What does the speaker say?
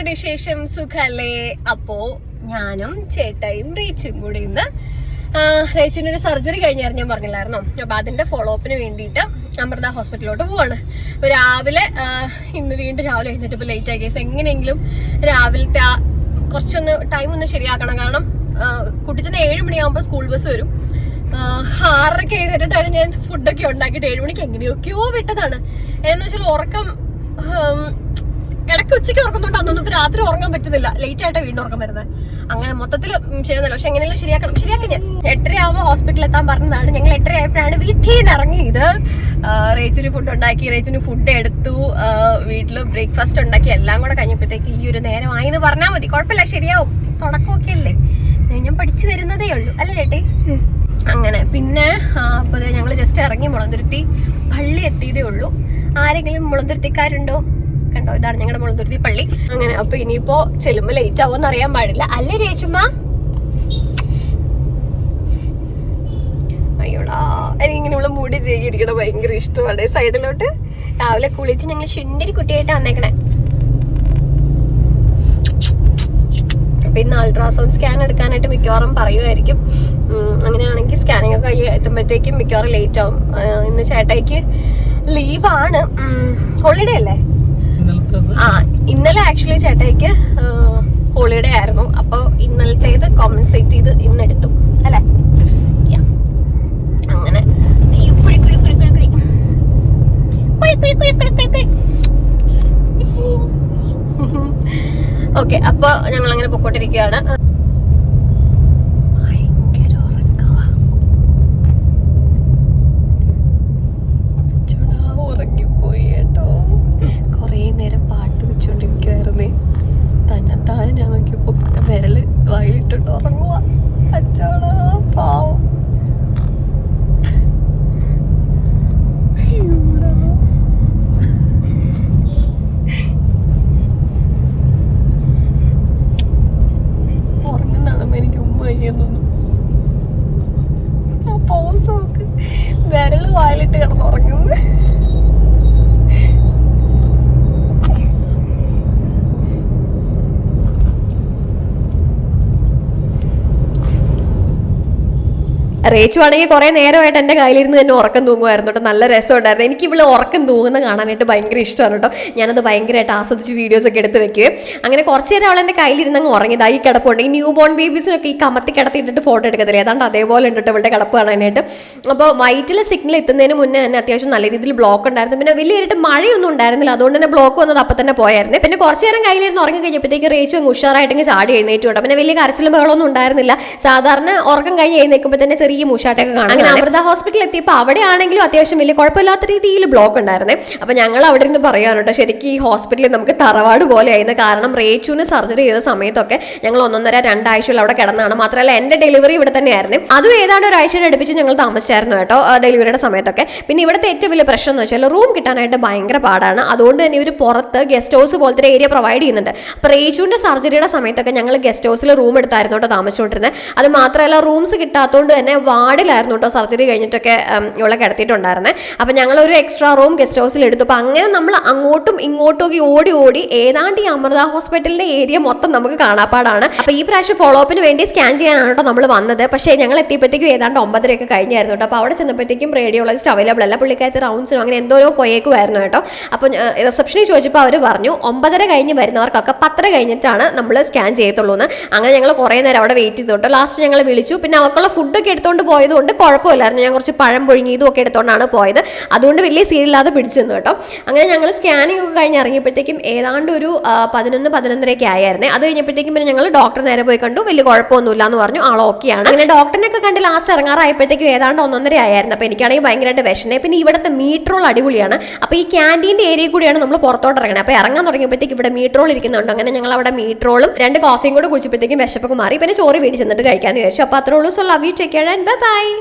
വിശേഷം സുഖല്ലേ? അപ്പോ ഞാനും ചേട്ടയും റേച്ചും കൂടി ഇന്ന് റേച്ചുവിന് ഒരു സർജറി കഴിഞ്ഞായിരുന്നു ഞാൻ പറഞ്ഞില്ലായിരുന്നു? അപ്പൊ അതിന്റെ ഫോളോ അപ്പിന് വേണ്ടിയിട്ട് അമൃത ഹോസ്പിറ്റലിലോട്ട് പോവാണ്. രാവിലെ ഇന്ന് വീണ്ടും രാവിലെ എഴുന്നേറ്റപ്പോ ലേറ്റ് ആയി. കേസ് എങ്ങനെയെങ്കിലും രാവിലത്തെ കുറച്ചൊന്ന് ടൈം ഒന്ന് ശരിയാക്കണം. കാരണം കുട്ടിച്ചെന്ന് കുട്ടിച്ചന് ഏഴ് മണിയാകുമ്പോൾ സ്കൂൾ ബസ് വരും. ആറരയ്ക്ക് എഴുന്നേറ്റിട്ടാണ് ഞാൻ ഫുഡൊക്കെ ഉണ്ടാക്കിയിട്ട് ഏഴ് മണിക്ക് എങ്ങനെയൊക്കെയോ വിട്ടതാണ്. എന്ന് വെച്ചാൽ ഉറക്കം ഇടയ്ക്ക് ഉച്ചയ്ക്ക് ഉറക്കുന്നുണ്ട് അന്നൊന്നും ഇപ്പൊ രാത്രി ഉറങ്ങാൻ പറ്റുന്നില്ല. ലേറ്റ് ആയിട്ടാ വീണ്ടും ഉറക്കം വരുന്നത്. അങ്ങനെ മൊത്തത്തിൽ ശരിയൊന്നുമില്ല പക്ഷെ എങ്ങനെയല്ലോ ശരിയാക്കണം. ശരിയാക്കി ഞാൻ. എട്ടര ആവുമ്പോൾ ഹോസ്പിറ്റലിൽ എത്താൻ പറഞ്ഞതാണ്. ഞങ്ങൾ എട്ടര ആയപ്പോഴാണ് വീട്ടിൽ നിന്ന് ഇറങ്ങിയത്. റേച്ചിന് ഫുഡ് ഉണ്ടാക്കി. റേച്ചിന് ഫുഡ് എടുത്തു. വീട്ടിൽ ബ്രേക്ക്ഫാസ്റ്റ് ഉണ്ടാക്കി. എല്ലാം കൂടെ കഴിഞ്ഞപ്പോഴത്തേക്ക് ഈ ഒരു നേരമായി എന്ന് പറഞ്ഞാൽ മതി. കുഴപ്പമില്ല. ശരിയാവും. തുടക്കമൊക്കെ അല്ലേ ഞാൻ പഠിച്ചു വരുന്നതേ ഉള്ളൂ. അല്ലേ ചേട്ടി? അങ്ങനെ. പിന്നെ അപ്പോൾ അപ്പൊ ഞങ്ങൾ ജസ്റ്റ് ഇറങ്ങി മുളന്തുരുത്തി. പള്ളി എത്തിയതേ ഉള്ളൂ. ആരെങ്കിലും മുളന്തുരുത്തിക്കാരുണ്ടോ? കണ്ടോ? ഇതാണ് ഞങ്ങളുടെ മുളന്തുരുത്തി പള്ളി. അങ്ങനെ അപ്പൊ ഇനിയിപ്പോ ചെല്ലുമ്പോ ലേറ്റ് ആവുമെന്ന് അറിയാൻ പാടില്ല. അല്ലേ രേച്ചുമ്മ അയ്യോടാ മുടി ചെയ്തിരിക്കണ ഭയങ്കര ഇഷ്ടമാണ്. സൈഡിലോട്ട് രാവിലെ കുളിച്ച് ഞങ്ങൾ ശുണ്ടരി കുട്ടിയായിട്ട് വന്നേക്കണേ. അപ്പൊ ഇന്ന് അൾട്രാസൗണ്ട് സ്കാൻ എടുക്കാനായിട്ട് മിക്കവാറും പറയുമായിരിക്കും അങ്ങനെയാണെങ്കിൽ സ്കാനിങ് ഒക്കെ കഴിയും എത്തുമ്പോഴത്തേക്കും മിക്കവാറും ലേറ്റ് ആവും. ഇന്ന് ചേട്ടായിക്ക് ലീവാണ് ഹോളിഡേ അല്ലേ? ആ ഇന്നലെ ആക്ച്വലി ചേട്ടായിക്ക് ഹോളിഡേ ആയിരുന്നു. അപ്പൊ ഇന്നലത്തേത് കോമ്പൻസേറ്റ് ചെയ്ത് ഇന്ന് എടുത്തു അല്ലേ. അങ്ങനെ. ഓക്കെ അപ്പൊ ഞങ്ങൾ അങ്ങനെ പൊക്കോട്ടിരിക്കുകയാണ് ഭയങ്കര ഉറക്കവാ. അച്ചോടാ, ഉറങ്ങിപ്പോയി കേട്ടോ കുറേ നേരം പാട്ട് തന്നെ ഞാൻ നോക്കിയപ്പോൾ വിരൽ വായിലിട്ടിട്ട് ഉറങ്ങുക അച്ചോടാ പാവം. വിരൽ വായിലിട്ട് കിടന്ന് റേച്ചു ആണെങ്കിൽ കുറെ നേരമായിട്ട് എന്റെ കയ്യിലിരുന്ന് തന്നെ ഉറക്കം തൂങ്ങുമായിരുന്നു കേട്ടോ. നല്ല രസം ഉണ്ടായിരുന്നു എനിക്ക് ഇവിടെ ഉറക്കം തൂങ്ങുന്ന കാണാനായിട്ട് ഭയങ്കര ഇഷ്ടമാണ് കേട്ടോ. ഞാനത് ഭയങ്കരമായിട്ട് ആസ്വദിച്ച് വീഡിയോസ് ഒക്കെ എടുത്ത് വെക്കുകയും അങ്ങനെ കുറച്ച് നേരം അവൾ എന്റെ കയ്യിലിരുന്ന് അങ്ങ് ഈ കിടപ്പുണ്ട്. ഈ ന്യൂ ബോൺ ബേബീസിനൊക്കെ ഈ കമത്തി കിടത്തിയിട്ടിട്ട് ഫോട്ടോ എടുക്കത്തില്ലേ? ഏതാണ്ട് അതേപോലെ ഉണ്ട് ഇവളുടെ കിടപ്പ് കാണാനായിട്ട്. അപ്പോൾ വൈറ്റിലെ സിഗ്നൽ എത്തുന്നതിന് മുന്നേ തന്നെ അത്യാവശ്യം നല്ല രീതിയിൽ ബ്ലോക്ക് ഉണ്ടായിരുന്നു. പിന്നെ വലിയൊരു മഴയൊന്നും ഉണ്ടായിരുന്നില്ല. അതുകൊണ്ട് തന്നെ ബ്ലോക്ക് വന്നത് അപ്പം തന്നെ പോയായിരുന്നു. പിന്നെ കുറച്ച് നേരം കയ്യിലിരുന്ന് ഉറങ്ങി കഴിഞ്ഞപ്പോഴത്തേക്ക് റേച്ചു അങ്ങ് ഉഷാറായിട്ട് ചാടി എഴുന്നേറ്റ് പിന്നെ വലിയ കരച്ചിലും ബഹളമൊന്നും ഉണ്ടായിരുന്നില്ല. സാധാരണ ഉറക്കം കഴിഞ്ഞ് എഴുന്നേൽക്കുമ്പോൾ തന്നെ മൂഷാട്ടൊക്കെ കാണാം അങ്ങനെ അമൃത ഹോസ്പിറ്റലിൽ എത്തിയപ്പോൾ അവിടെ ആണെങ്കിലും അത്യാവശ്യം വലിയ കുഴപ്പമില്ലാത്ത രീതിയിൽ ബ്ലോക്ക് ഉണ്ടായിരുന്നേ. അപ്പോൾ ഞങ്ങൾ അവിടെ നിന്ന് പറയാൻ കേട്ടോ ശരിക്കും ഈ ഹോസ്പിറ്റലിൽ നമുക്ക് തറവാട് പോലെ പോലെയായിരുന്നു. കാരണം റേച്ചുവിന് സർജറി ചെയ്ത സമയത്തൊക്കെ ഞങ്ങൾ ഒന്നൊന്നര രണ്ടാഴ്ചയിൽ അവിടെ കിടന്നാണ്. മാത്രമല്ല എന്റെ ഡെലിവറി ഇവിടെ തന്നെയായിരുന്നു. അതും ഏതാണ്ട് ഒരാഴ്ചയുടെ അടുപ്പിച്ച് ഞങ്ങൾ താമസിച്ചായിരുന്നു കേട്ടോ ഡെലിവറിയുടെ സമയത്തൊക്കെ. പിന്നെ ഇവിടുത്തെ ഏറ്റവും വലിയ പ്രശ്നം എന്ന് വെച്ചാൽ റൂം കിട്ടാനായിട്ട് ഭയങ്കര പാടാണ്. അതുകൊണ്ട് തന്നെ ഇവർ പുറത്ത് ഗസ്റ്റ് ഹൗസ് പോലത്തെ ഏരിയ പ്രൊവൈഡ് ചെയ്യുന്നുണ്ട്. അപ്പോൾ റേച്ചുവിന്റെ സർജറിയുടെ സമയത്തൊക്കെ ഞങ്ങൾ ഗസ്റ്റ് ഹൗസിൽ റൂം എടുത്തായിരുന്നു കേട്ടോ താമസിച്ചുകൊണ്ടിരുന്നത്. അത് മാത്രമല്ല റൂംസ് കിട്ടാത്തതുകൊണ്ട് തന്നെ വാർഡിലായിരുന്നു കേട്ടോ സർജറി കഴിഞ്ഞിട്ടൊക്കെ ഇവളെ കിടത്തിയിട്ടുണ്ടായിരുന്നത് അപ്പം ഞങ്ങൾ ഒരു എക്സ്ട്രാ റൂം ഗസ്റ്റ് ഹൗസിൽ എടുത്തു. അപ്പോൾ അങ്ങനെ നമ്മൾ അങ്ങോട്ടും ഇങ്ങോട്ടും ഓടി ഓടി ഏതാണ്ട് ഈ അമൃത ഹോസ്പിറ്റലിന്റെ ഏരിയ മൊത്തം നമുക്ക് കാണാപ്പാടാണ്. അപ്പോൾ ഈ പ്രാവശ്യം ഫോളോ അപ്പിന് വേണ്ടി സ്കാൻ ചെയ്യാനാണ് കേട്ടോ നമ്മൾ വന്നത്. പക്ഷേ ഞങ്ങൾ എത്തിയപ്പോഴത്തേക്കും ഏതാണ്ട് ഒമ്പതരയൊക്കെ കഴിഞ്ഞായിരുന്നു കേട്ടോ അപ്പോൾ അവിടെ ചെന്നപ്പോഴത്തേക്കും റേഡിയോളജിസ്റ്റ് അവൈലബിൾ അല്ല. പുള്ളിക്കാരത്തെ റൗണ്ട്സിനും അങ്ങനെ എന്തോരോ പോയേക്കുമായിരുന്നു കേട്ടോ. അപ്പോൾ റിസപ്ഷനിൽ ചോദിച്ചപ്പോൾ അവർ പറഞ്ഞു ഒമ്പതര കഴിഞ്ഞ് വരുന്നവർക്കൊക്കെ പത്തര കഴിഞ്ഞിട്ടാണ് നമ്മൾ സ്കാൻ ചെയ്യത്തുള്ളൂ എന്ന് അങ്ങനെ ഞങ്ങൾ കുറേ നേരം അവിടെ വെയിറ്റ് ചെയ്തു കേട്ടോ ലാസ്റ്റ് ഞങ്ങൾ വിളിച്ചു. പിന്നെ അവർക്കുള്ള ഫുഡൊക്കെ എടുത്തുകൊണ്ട് പോയത് കൊണ്ട് കുഴപ്പമില്ലായിരുന്നു. ഞാൻ കുറച്ച് പഴം പുഴുങ്ങിയതും ഒക്കെ എടുത്തുകൊണ്ടാണ് പോയത്. അതുകൊണ്ട് വലിയ സീനില്ലാതെ പിടിച്ചു നിന്നു കേട്ടോ. അങ്ങനെ ഞങ്ങൾ സ്കാനിങ് ഒക്കെ കഴിഞ്ഞ് ഇറങ്ങിയപ്പോഴത്തേക്കും ഏതാണ്ട് ഒരു പതിനൊന്ന് പതിനൊന്നരയൊക്കെ ആയിരുന്നേ അത് കഴിഞ്ഞപ്പോഴത്തേക്കും പിന്നെ ഞങ്ങൾ ഡോക്ടർ നേരെ പോയി കണ്ടു. വലിയ കുഴപ്പമൊന്നുമില്ല എന്ന് പറഞ്ഞു. ആൾ ഓക്കെയാണ് അങ്ങനെ ഡോക്ടറിനൊക്കെ കണ്ട് ലാസ്റ്റ് ഇറങ്ങാറായപ്പോഴത്തേക്കും ഏതാണ്ട് ഒന്നൊന്നര ആയിരുന്നു അപ്പോൾ എനിക്കാണെങ്കിൽ ഭയങ്കരമായിട്ട് വിഷമേ പിന്നെ ഇവിടുത്തെ മീറ്ററോൾ അടിപൊളിയാണ്. അപ്പോൾ ഈ ക്യാന്റീന്റെ ഏരിയ കൂടിയാണ് നമ്മൾ പുറത്തോട്ട് ഇറങ്ങുന്നത് അപ്പോൾ ഇറങ്ങാൻ തുടങ്ങിയപ്പോഴത്തേക്ക് ഇവിടെ മീറ്ററോൾ ഇരിക്കുന്നുണ്ട്. അങ്ങനെ ഞങ്ങൾ അവിടെ മീറ്ററോളും രണ്ട് കോഫിയും കൂടെ കുടിച്ചപ്പോഴത്തേക്കും വിശപ്പൊക്കെ മാറി. പിന്നെ ചോറ് വീട്ടിൽ ചെന്നിട്ട് കഴിക്കാമെന്ന് വിചാരിച്ചു. അപ്പോൾ അത്രേ ഉള്ളൂ. So love you bye bye.